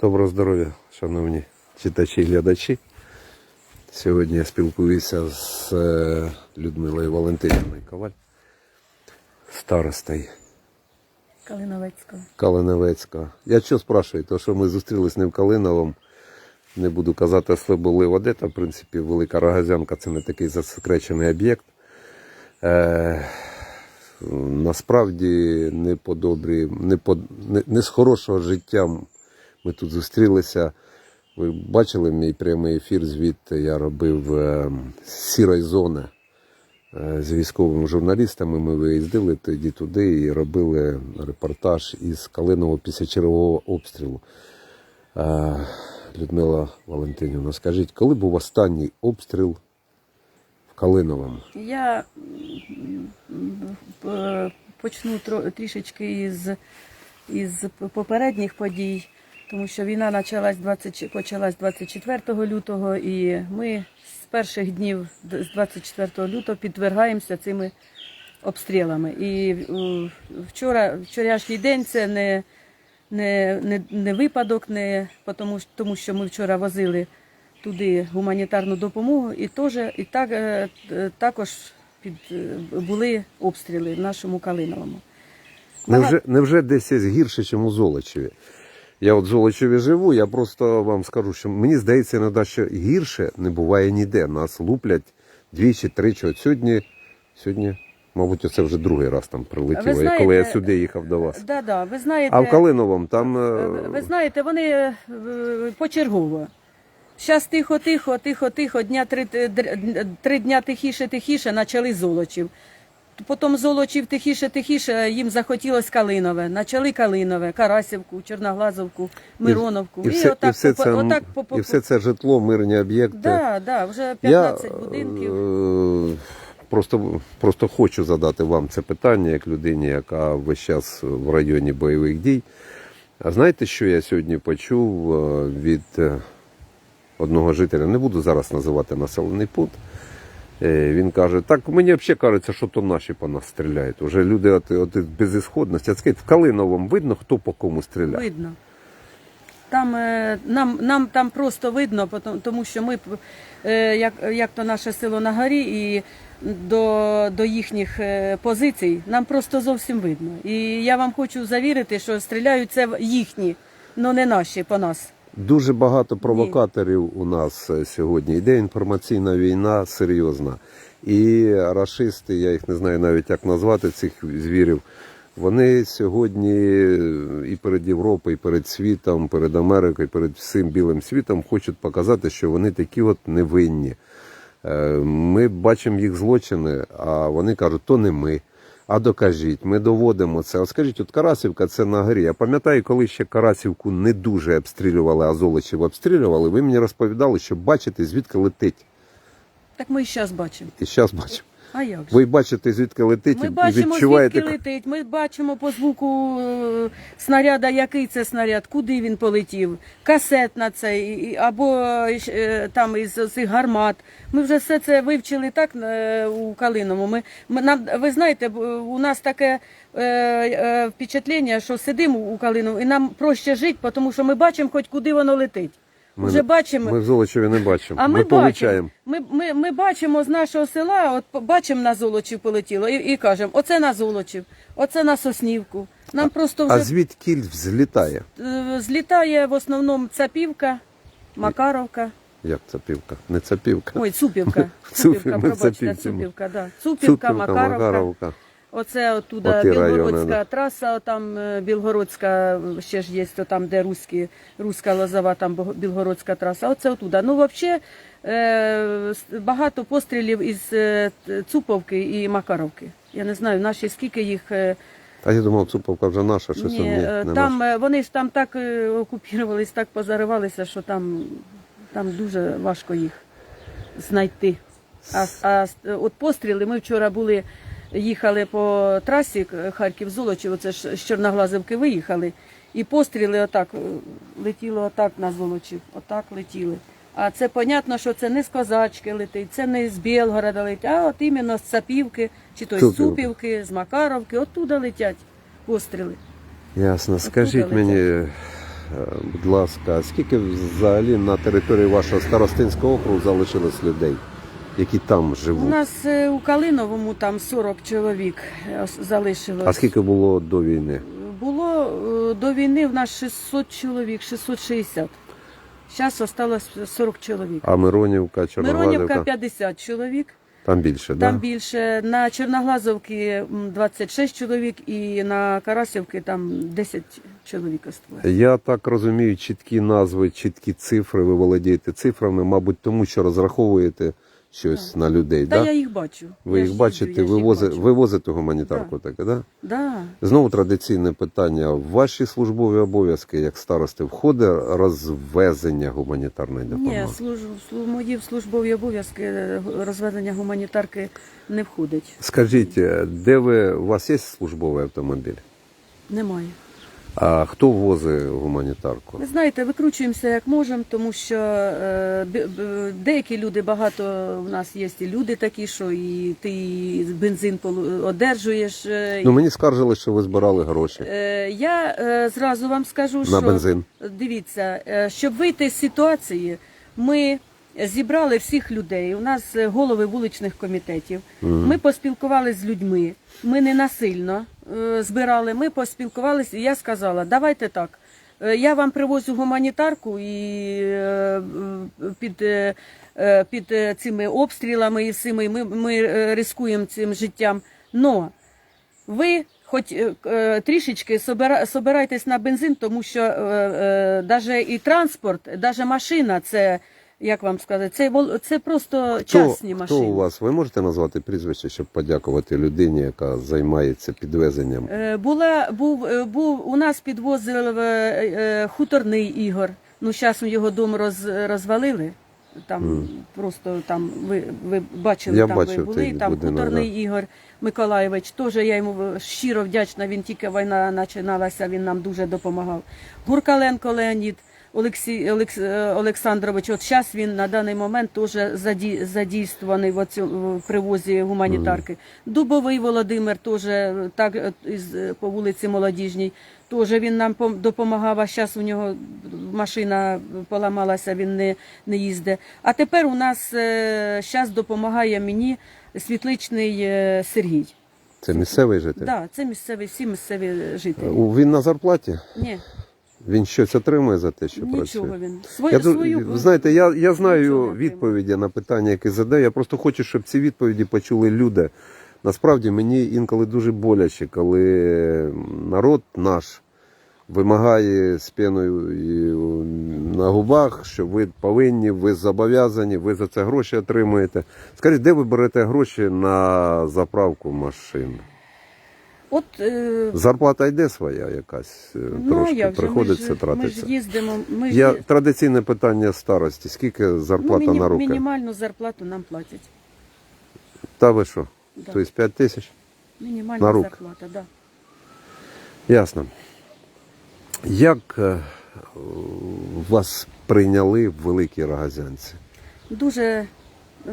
Доброго здоров'я, шановні читачі і глядачі. Сьогодні я спілкуюся з е, Людмилою Валентинівною Коваль, старостою Калиновецького. Калиневецька. Я що спрашиваю, то що ми зустрілись не в Калиновому, не буду казати Слеболива, де там, в принципі, Велика Рогазянка це не такий засекречений об'єкт. Е, насправді не по добрі, не, по, не, не з хорошого життя ми тут зустрілися. Ви бачили мій прямий ефір, звідти я робив е, з сірої зони е, з військовими журналістами. Ми виїздили тоді туди і робили репортаж із Калинового після чергового обстрілу. Е, Людмила Валентинівна, скажіть, коли був останній обстріл в Калиновому? Я почну трішечки із, із попередніх подій, тому що війна почалась 20, почалась 24 лютого, і ми з перших днів з 24 лютого підвергаємося цими обстрілами. І вчора, вчорашній день це не, не, не, не випадок, не тому, тому що ми вчора возили туди гуманітарну допомогу, і теж і так е, також під е, були обстріли в нашому Калиновому. Невже, невже десь гірше, ніж у Золочеві? Я от в Золочеві живу, я просто вам скажу, що мені здається, іноді, що гірше не буває ніде. Нас луплять двічі, тричі. От сьогодні, сьогодні, мабуть, оце вже другий раз там прилетіло, знаєте, коли я сюди їхав до вас. Да, да, ви знаєте, А в Калиновому там. е, ви ви знаєте, вони е, почергово. Зараз тихо, тихо, тихо, тихо, дня три, три дня тихіше, тихіше, почали золочів. Потім золочів тихіше, тихіше, їм захотілось Калинове. Почали Калинове, Карасівку, Чорноглазовку, Мироновку. І, все, і, отак все це, отак і все це житло, мирні об'єкти. Да, да, вже Я 15 будинків. е, просто, просто хочу задати вам це питання, як людині, яка весь час в районі бойових дій. А знаєте, що я сьогодні почув е, від е, одного жителя? Не буду зараз називати населений пункт. Е, Він каже, так мені взагалі кажеться, що то наші по нас стріляють. Уже люди от, от безісходності. Скажіть, в Калиновому видно, хто по кому стріляє? Видно. Там, е, нам, нам там просто видно, тому що ми, е, як, як то наше село на горі, і до, до їхніх позицій нам просто зовсім видно. І я вам хочу завірити, що стріляють це їхні, але не наші по нас. Дуже багато провокаторів у нас е, сьогодні. Йде інформаційна війна серйозна. І рашисти, я їх не знаю навіть як назвати цих звірів. Вони сьогодні е, і перед Європою, і перед світом, перед Америкою, перед всім білим світом хочуть показати, що вони такі от невинні. Е, Ми бачимо їх злочини, а вони кажуть, то не ми. А докажіть, ми доводимо це. От скажіть, от Карасівка це на горі. Я пам'ятаю, коли ще Карасівку не дуже обстрілювали, а Золочів обстрілювали, ви мені розповідали, що бачите, звідки летить. Так ми і зараз бачимо. І зараз бачимо. А як же? Ви бачите, звідки летить, Ми і бачимо, відчуваєте. звідки летить. Ми бачимо по звуку е, снаряда, який це снаряд, куди він полетів, касетна це, і- і- або е, там із цих гармат. Ми вже все це вивчили так е, у Калиному. Ми, ми нам, ви знаєте, б- у нас таке е, е, впечатлення, що сидимо у Калиному, і нам проще жити, тому що ми бачимо, хоч куди воно летить. Ми, Вже бачимо. ми в Золочеві не бачимо. А ми, ми бачимо, получаємо. ми, ми, ми бачимо з нашого села, от по- бачимо на Золочів полетіло і, і кажемо, оце на Золочів, оце на Соснівку. Нам просто А вже звідкіль взлітає? е, злітає в основному Цапівка, Макаровка. Як цапівка? Не цапівка. Ой, Цупівка. Цупів, Цупівка, ми пробачте, Цапівці. Цупівка, да. Цупівка, Макаровка. Макаровка. Оце Оті райони, Білгородська да. траса, там е, Білгородська ще ж є, то там, де руські, руська лозова, там Білгородська траса. Оце оттуда. Ну, взагалі, е, с- багато пострілів із е, т- Цуповки і Макаровки. Я не знаю, наші скільки їх. е, А я думав, Цуповка вже наша, щось ні, ні, е, не там е, вони ж там так е, окупірувались, так позаривалися, що там, там дуже важко їх знайти. А, а с- от постріли ми вчора були, їхали по трасі Харків-Золочів, оце ж з Чорноглазовки виїхали, і постріли отак е, летіло отак на Золочів, отак летіли. А це понятно, що це не з Козачки летить, це не з Білгорода летить, а от іменно з Цапівки, чи то з Цупівки. З Макаровки, оттуда летять постріли. Ясно. Скажіть летять. мені, будь ласка, скільки взагалі на території вашого старостинського округу залишилось людей, які там У нас е, у Калиновому там 40 чоловік е, залишилось. А скільки було до війни? Було е, до війни в нас 600 чоловік, 660. Зараз осталось 40 чоловік. А Миронівка, Чорноглазівка? Миронівка 50 чоловік, Там більше, так? там Да? більше. На Чорноглазовки м, 26 чоловік і на Карасівки там 10 чоловік осталось. Я так розумію, чіткі назви, чіткі цифри, ви володієте цифрами, мабуть, тому що розраховуєте щось на людей, Та так? я їх бачу. Ви Я їх бачите, їх вивози, бачу. вивозите гуманітарку таке, да? Да. Знову традиційне питання. В ваші службові обов'язки як старости входить розвезення гуманітарної допомоги? Ні, служ... слу- мої службові обов'язки е, розведення гуманітарки не входить. Скажіть, е, де ви, у вас є службовий автомобіль? Немає. А хто возить гуманітарку? Ви знаєте, викручуємося як можемо, тому що е, деякі люди багато в нас є і люди такі, що і ти бензин одержуєш. е, Ну мені скаржили, що ви збирали гроші Е, Я е, зразу вам скажу, на що бензин. дивіться, е, щоб вийти з ситуації, ми зібрали всіх людей. У нас е, голови вуличних комітетів. Ми поспілкувалися з людьми. Ми не насильно збирали. Ми поспілкувалися, і я сказала, давайте так. е, Я вам привозю гуманітарку і е, е, під, е, е, під е, цими обстрілами і всіми ми, ми е, рискуємо цим життям. Но ви хоч е, е, трішечки собирайтесь на бензин, тому що е, е, і транспорт, даже машина, це як вам сказати, це вол- це просто Хто, частні хто машини. у вас? Ви можете назвати прізвище, щоб подякувати людині, яка займається підвезенням? Е, Була був е, був у нас підвозив е, е, хуторний ігор. Ну зараз його дом роз, розвалили. Там просто там ви, ви бачили, Я там бачив ви були. той Там будинок, хуторний да. Ігор Миколаєвич. Теж я йому щиро вдячна. Він тільки війна починалася, він нам дуже допомагав. Гуркаленко Леонід. Олексій Олекс, е, Олександрович, от зараз він на даний момент теж заді, задійствований в, оцю, в привозі гуманітарки. Дубовий Володимир теж е, так е, із, по вулиці Молодіжній. Теж він нам пом- допомагав, а зараз у нього машина поламалася, він не, не їздить. А тепер у нас зараз допомагає мені світличний Сергій. Це місцевий житель? Да, це місцеві, всі місцеві жителі. У- Він на зарплаті? Ні, Він щось отримує за те, що нічого працює? він. Свою, Я, свою, знаєте, я, я знаю відповіді на питання, які задаю. Я просто хочу, щоб ці відповіді почули люди. Насправді мені інколи дуже боляче, коли народ наш вимагає з на губах, що ви повинні, ви зобов'язані, ви за це гроші отримуєте. Скажіть, де ви берете гроші на заправку машин? От, е, Зарплата йде своя якась, е, ну, трошки як же, приходиться ж, Ми ж їздимо, ми ж Я ї- традиційне питання старості. Скільки ну, зарплата міні- на руки? мінімальну зарплату нам платять. Та ви що? Да. Тобто 5 тисяч? Мінімальна на руки. зарплата, да. Ясно. Як е, вас прийняли в великій Рогазянці? Дуже.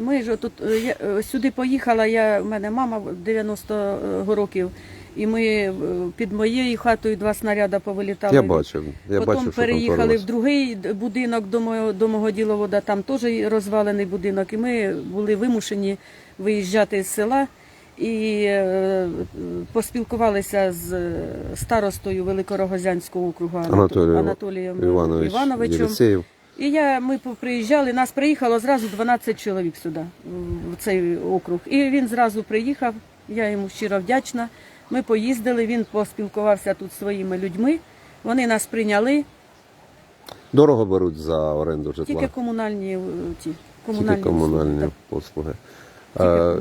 Ми ж тут е, я сюди поїхала. Я у мене мама 90 років, і ми е, під моєю хатою два снаряди повилітали. Я бачив. Я Потім бачив, що переїхали там в другий будинок до мого, до мого діловода, там теж розвалений будинок, і ми були вимушені виїжджати з села і е, поспілкувалися з е, старостою Великорогозянського округу Анато- Анатолій Анатолієм Іванович Івановичем. Єлисеєв. І я, ми приїжджали, нас приїхало зразу 12 чоловік сюди, в цей округ. І він зразу приїхав, я йому щиро вдячна. Ми поїздили, він поспілкувався тут зі своїми людьми. Вони нас прийняли, Дорого беруть за оренду житла. тільки комунальні ті, комунальні, Тільки Комунальні, комунальні послуги. Е.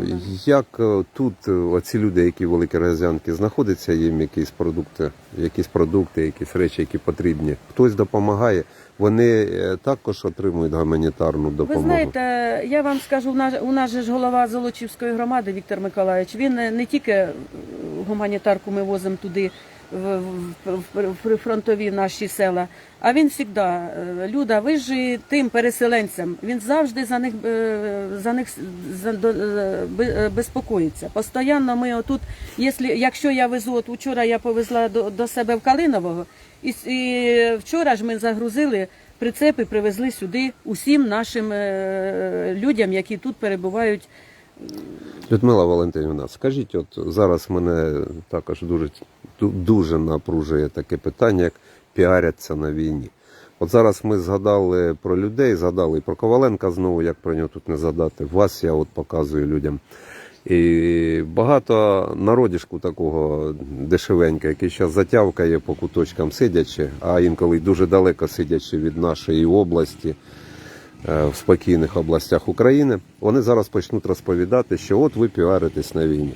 Як е, тут е, оці люди, які в Великій Рогазянці, знаходяться їм якісь продукти, якісь продукти, якісь речі, які потрібні? Хтось допомагає, вони також отримують гуманітарну допомогу. Ви знаєте, я вам скажу, у нас, у нас же ж голова Золочівської громади Віктор Миколаївич, він не тільки гуманітарку ми возимо туди, в, в, прифронтові наші села, а він завжди, е, Люда, ви ж тим переселенцям, він завжди за них, е, за них за, е, бе- безпокоїться. Постоянно ми отут, якщо, якщо я везу, от вчора я повезла до, до себе в Калинового, І, і вчора ж ми загрузили прицепи, привезли сюди усім нашим людям, які тут перебувають. Людмила Валентинівна, скажіть, от зараз мене також дуже, дуже напружує таке питання, як піаряться на війні. От зараз ми згадали про людей, згадали і про Коваленка знову, як про нього тут не згадати. Вас я от показую людям. І багато народішку такого дешевенька, який зараз затявкає по куточкам сидячи, а інколи дуже далеко сидячи від нашої області, в спокійних областях України, вони зараз почнуть розповідати, що от ви піаритесь на війні.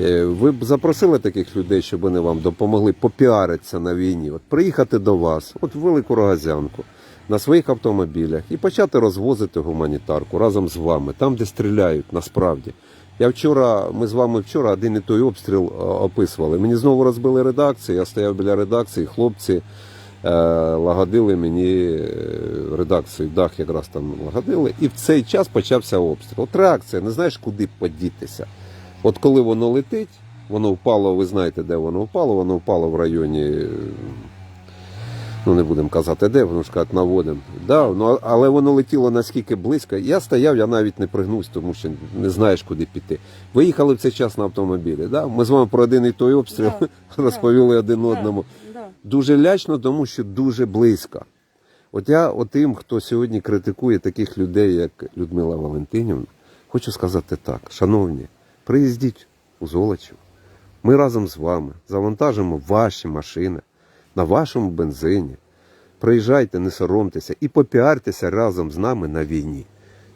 Е, Ви б запросили таких людей, щоб вони вам допомогли попіаритися на війні, от приїхати до вас, от в Велику Рогазянку, на своїх автомобілях і почати розвозити гуманітарку разом з вами, там, де стріляють, насправді. Я вчора, ми з вами вчора один і той обстріл е, описували. Мені знову розбили редакцію, я стояв біля редакції, хлопці е, лагодили мені е, редакцію, дах якраз там лагодили, і в цей час почався обстріл. От реакція, не знаєш, куди подітися. От коли воно летить, воно впало, ви знаєте, де воно впало, воно впало в районі, е, ну не будемо казати, де, воно ж кажуть, наводимо. Да, ну, але воно летіло наскільки близько. Я стояв, я навіть не пригнувся, тому що не знаєш, куди піти. Ви їхали в цей час на автомобілі. Да? Ми з вами про один і той обстріл Да, розповіли один одному. Дуже лячно, тому що дуже близько. От я отим, хто сьогодні критикує таких людей, як Людмила Валентинівна, хочу сказати так: шановні, приїздіть у Золочів. Ми разом з вами завантажимо ваші машини на вашому бензині. Приїжджайте, не соромтеся і попіартеся разом з нами на війні.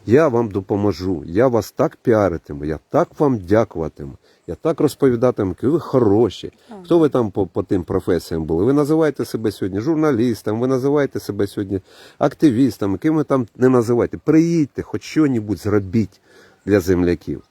Я вам допоможу, я вас так піаритиму, я так вам дякуватиму, я так розповідатиму, які ви хороші. Хто ви там по, по тим професіям були? Ви називаєте себе сьогодні журналістом, ви називаєте себе сьогодні активістом, ким ви там не називаєте. Приїдьте, хоч що-небудь зробіть для земляків.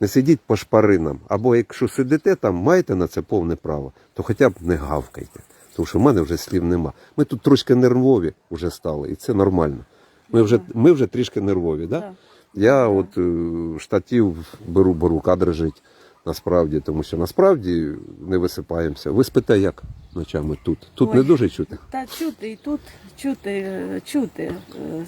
Не сидіть по шпаринам. Або якщо сидите там, маєте на це повне право, то хоча б не гавкайте. Тому що в мене вже слів нема. Ми тут трошки нервові вже стали, і це нормально. Ми вже, ми вже трішки нервові. Да? Я от е, штатів беру, беру кадри жить насправді, тому що насправді не висипаємося. Ви спите як ночами тут? Тут Ой. не дуже чути. Та чути і тут чути, чути, е,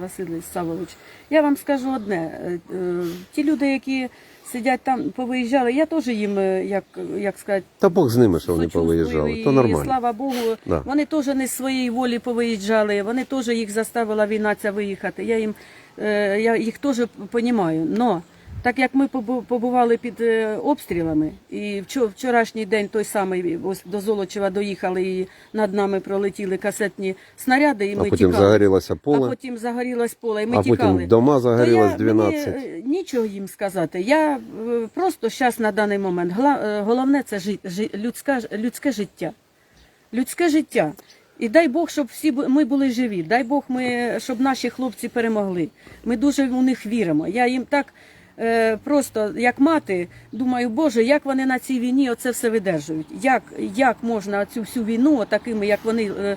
Василь Савович. Я вам скажу одне: е, е, ті люди, які сидять там, повиїжджали, я теж їм, е, як, як сказати, Та Бог з ними, що вони повиїжджали. і, То нормально. слава Богу, Да. вони теж не з своєї волі повиїжджали, вони теж їх заставила війна ця виїхати. Я їм я їх теж розумію. Но так як ми побували під е, обстрілами, і вчорашній день той самий ось до Золочева доїхали і над нами пролетіли касетні снаряди, і А потім тікали. загорілося А поле, потім загорілось поле, і ми а тікали. потім дома загорілось То я, мені, 12. е, нічого їм сказати. Я е, просто зараз на даний момент головне це жи, жи- людська, людське життя. Людське життя. І дай Бог, щоб всі ми були живі. Дай Бог, ми, щоб наші хлопці перемогли. Ми дуже у них віримо. Я їм так просто, як мати, думаю, Боже, як вони на цій війні оце все видержують? Як, як можна цю всю війну, отакими, як вони е,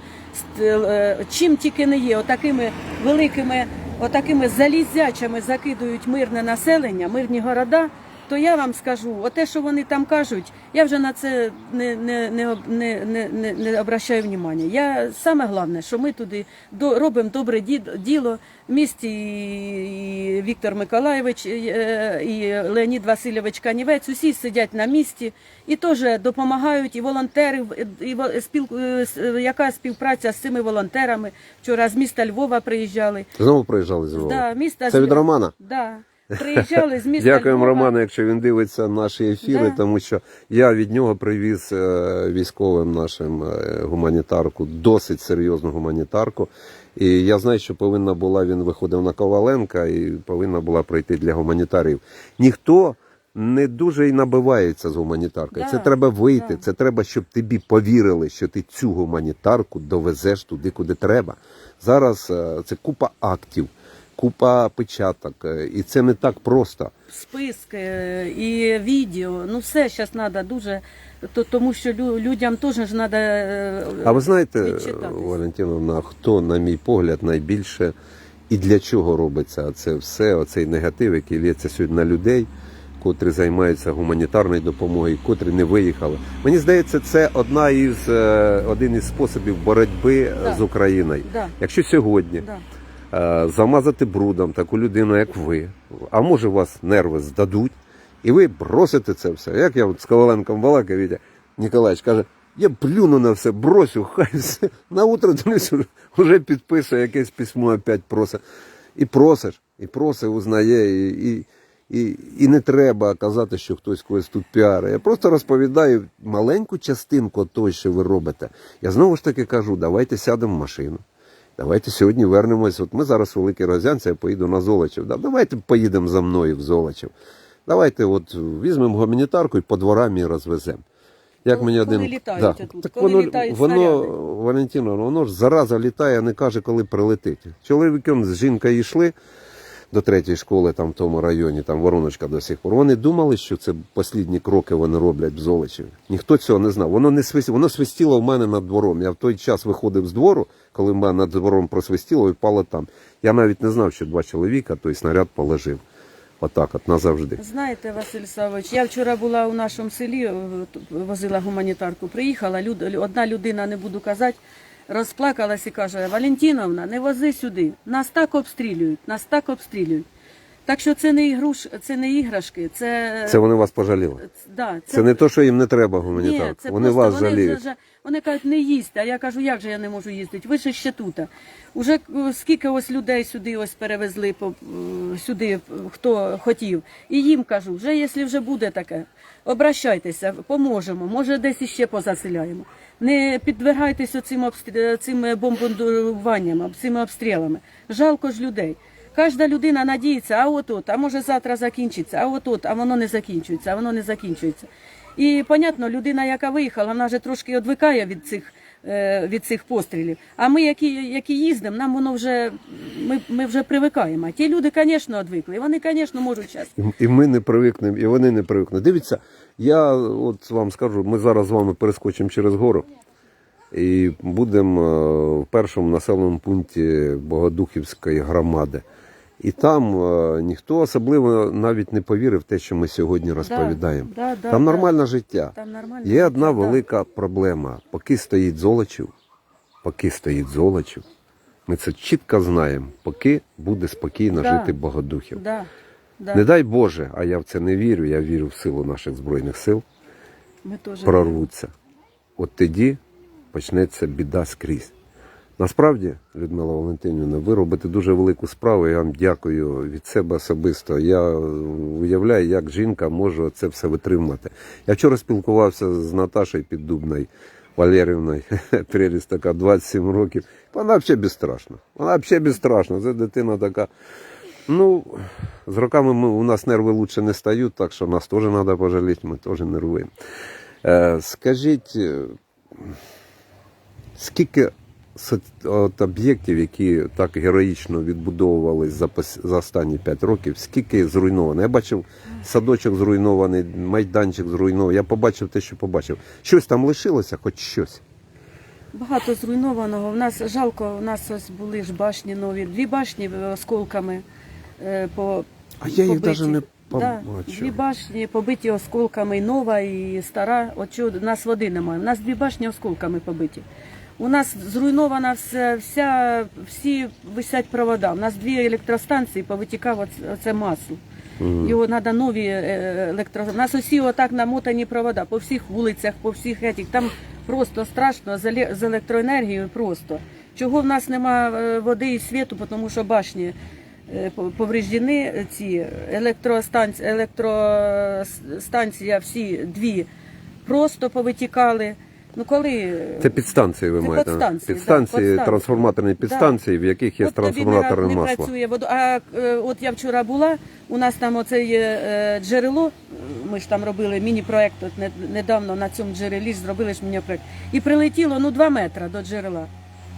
е, чим тільки не є, отакими великими, отакими залізячами закидують мирне населення, мирні города. То я вам скажу, оте, що вони там кажуть, я вже на це не, не, не, не, не, не, не обращаю внимання. Я саме головне, що ми туди до, робимо добре ді- діло. В місті і, і Віктор Миколаєвич, і, е, Леонід Васильович Канівець, усі сидять на місці і теж допомагають, і волонтери, і спіл, е, яка співпраця з цими волонтерами. Вчора з міста Львова приїжджали. Знову приїжджали з Львова. Да, міста Це від Романа? Да. Приїжджали з міста Дякуємо Львова. Роману, якщо він дивиться наші ефіри, Да. тому що я від нього привіз е, військовим нашим е, гуманітарку, досить серйозну гуманітарку. І я знаю, що повинна була він виходив на Коваленка і повинна була пройти для гуманітарів. Ніхто не дуже і набивається з гуманітаркою. Да, Це треба вийти. да. Це треба, щоб тобі повірили, що ти цю гуманітарку довезеш туди, куди треба. Зараз е, це купа актів, купа печаток, і це не так просто. списки е, і відео. Ну все зараз треба дуже, то, тому що лю- людям теж треба. А ви знаєте. Валентиновна, хто, на мій погляд, найбільше і для чого робиться це все, оцей негатив, який лється сьогодні на людей, котрі займаються гуманітарною допомогою, котрі не виїхали. Мені здається, це одна із е, один із способів боротьби е, Да. з Україною. Да. Якщо сьогодні Да. Е, замазати брудом таку людину, як ви, а може вас нерви здадуть, і ви бросите це все. Як я от з Коваленком балакав, Вітя Ніколаєвич каже, я плюну на все, бросю, хай все. На утро вже підписує якесь письмо, опять просить. І просиш, і просить, узнає, і, і, і, і не треба казати, що хтось когось тут піарить. Я просто розповідаю маленьку частинку того, що ви робите. Я знову ж таки кажу, давайте сядемо в машину. Давайте сьогодні вернемось. От ми зараз в Великий Розянці, я поїду на Золочів. Да, давайте поїдемо за мною в Золочів. Давайте от візьмемо гуманітарку і по дворам її розвеземо. Як Коли- мені коли один літають да. тут, так коли воно, літають воно Валентина, Валентино, воно ж зараза літає, а не каже, коли прилетить. Чоловіком з жінкою йшли до третьої школи там в тому районі, там вороночка до сих пор. Вони думали, що це останні кроки вони роблять в Золочеві. Ніхто цього не знав. Воно не свистіло, воно свистіло в мене над двором. Я в той час виходив з двору, коли мене над двором просвистіло і впало там. Я навіть не знав, що два чоловіка той снаряд положив. Отак, от назавжди. Знаєте, Василь Савович, я вчора була у нашому селі, е, возила гуманітарку. Приїхала, люд, одна людина, не буду казати, розплакалась і каже: Валентиновна, не вози сюди. Нас так обстрілюють, нас так обстрілюють. Так що це не ігруш, це не іграшки, це, Це вони вас пожаліли. да, Це не то, що їм не треба Ні, гуманітарку. це Вони просто вас вони жаліють. Вже, вони кажуть, не їсти. А я кажу, як же я не можу їздити? Ви ж ще тут. Уже е, скільки ось людей сюди ось перевезли по, е, сюди, е, хто хотів. І їм кажу, вже якщо вже буде таке, обращайтеся, поможемо, може десь іще позаселяємо. Не підвергайтеся цим, обстрі... цим бомбардуванням, цими обстрілами. Жалко ж людей. Кожна людина надіється, а от от, а може завтра закінчиться, а от от, а воно не закінчується, а воно не закінчується. І понятно, людина, яка виїхала, вона вже трошки відвикає від цих, е, від цих пострілів. А ми, які, які їздимо, нам воно вже ми, ми вже привикаємо. Ті люди, звісно, відвикли. І вони, звісно, можуть. І- І ми не привикнемо, і вони не привикнуть. Дивіться, я от вам скажу, ми зараз з вами перескочимо через гору і будемо е, в першому населеному пункті Богодухівської громади. І там е, ніхто особливо навіть не повірив в те, що ми сьогодні розповідаємо. да, да, там да. нормальне життя. Там нормально. Є одна Да. велика проблема. Поки стоїть золочів, поки стоїть золочів, ми це чітко знаємо, поки буде спокійно Да. жити Богодухів. Да, да. Не дай Боже, а я в це не вірю, я вірю в силу наших Збройних сил, Ми теж прорвуться. От тоді почнеться біда скрізь. Насправді, Людмила Валентинівна, ви робите дуже велику справу. Я вам дякую від себе особисто. Я уявляю, як жінка може це все витримати. Я вчора спілкувався з Наташею Піддубною Валерівною, прелість така 27 років. Вона взагалі безстрашна. Вона взагалі безстрашна. Це дитина така. Ну, з роками ми, у нас нерви лучше не стають, так що нас теж треба пожаліти, ми теж нервуємо. Е, скажіть, е, скільки от об'єктів, які так героїчно відбудовувались за, за останні 5 років, скільки зруйновано? Я бачив садочок зруйнований, майданчик зруйнований. Я побачив те, що побачив. Щось там лишилося, хоч щось. Багато зруйнованого. У нас жалко, у нас ось були ж башні нові, дві башні осколками е, по А я їх навіть не Да, дві башні побиті осколками, і нова і стара. От чого у нас води немає. У нас дві башні осколками побиті. У нас зруйнована вся, вся всі висять провода. У нас дві електростанції повитікав оце, оце масло. Його треба нові е, електро. У нас усі отак намотані провода по всіх вулицях, по всіх етіх. Там просто страшно з електроенергією. Просто чого в нас нема е, води і світу, тому що башні е, по- повреждені ці електростанції, електростанція всі дві просто повитікали. Ну коли Це підстанції ви Це маєте? підстанції, підстанції підстанції. трансформаторні підстанції, в яких є От тобі не, трансформаторне не масло. працює воду. А е, от я вчора була, у нас там оце є е, джерело. Ми ж там робили міні-проект от не- недавно на цьому джерелі ж зробили ж міні-проект. І прилетіло ну 2 метри до джерела.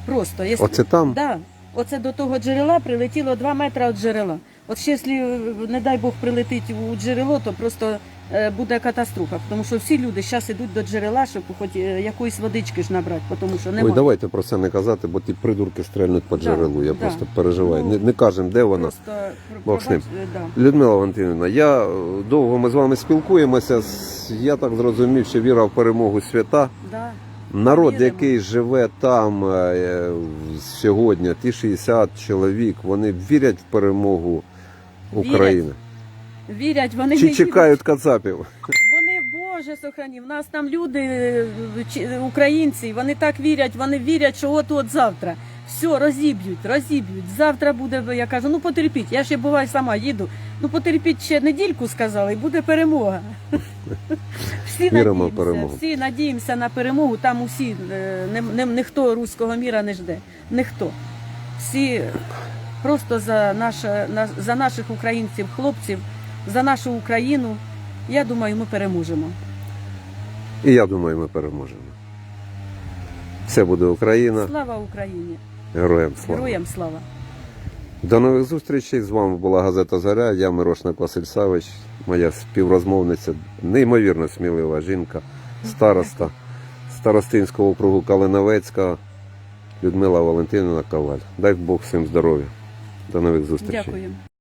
Просто. Якщо- Оце там? Да. Оце до того джерела прилетіло 2 метри від джерела. От ще якщо, е, не дай Бог, прилетить у джерело, то просто буде катастрофа, тому що всі люди зараз йдуть до джерела, щоб хоч е, якоїсь водички ж набрати, тому що немає. Ой, давайте про це не казати, бо ті придурки стрельнуть по Да, джерелу. Я да. просто переживаю. Ну, Не, не кажемо, де вона. Просто Бог е, да. Людмила Валентинівна, я е, довго ми з вами спілкуємося. Я так зрозумів, що віра в перемогу свята. Да. Народ, Віримо. який живе там е, сьогодні, ті 60 чоловік, вони вірять в перемогу України. Вірять, вони Чи не чекають кацапів? Вони, Боже, сохрані, в нас там люди, українці, вони так вірять, вони вірять, що от от завтра. Все, розіб'ють, розіб'ють. Завтра буде, я кажу, ну потерпіть. Я ще буваю сама їду. Ну потерпіть ще недільку сказали, і буде перемога. Всі надіємося, перемогу. всі надіємося на перемогу. Там усі е, не, не, ніхто руського міра не жде. Ніхто. Всі просто за, наше, на- за наших українців, хлопців, за нашу Україну. Я думаю, ми переможемо. І я думаю, ми переможемо. Все буде Україна. Слава Україні! Героям слава. Героям слава! До нових зустрічей. З вами була газета Заря. Я Мирошник Василь Савич, моя співрозмовниця, неймовірно смілива жінка, староста старостинського округу Калиновецька Людмила Валентинівна Коваль. Дай Бог всім здоров'я. До нових зустрічей. Дякую.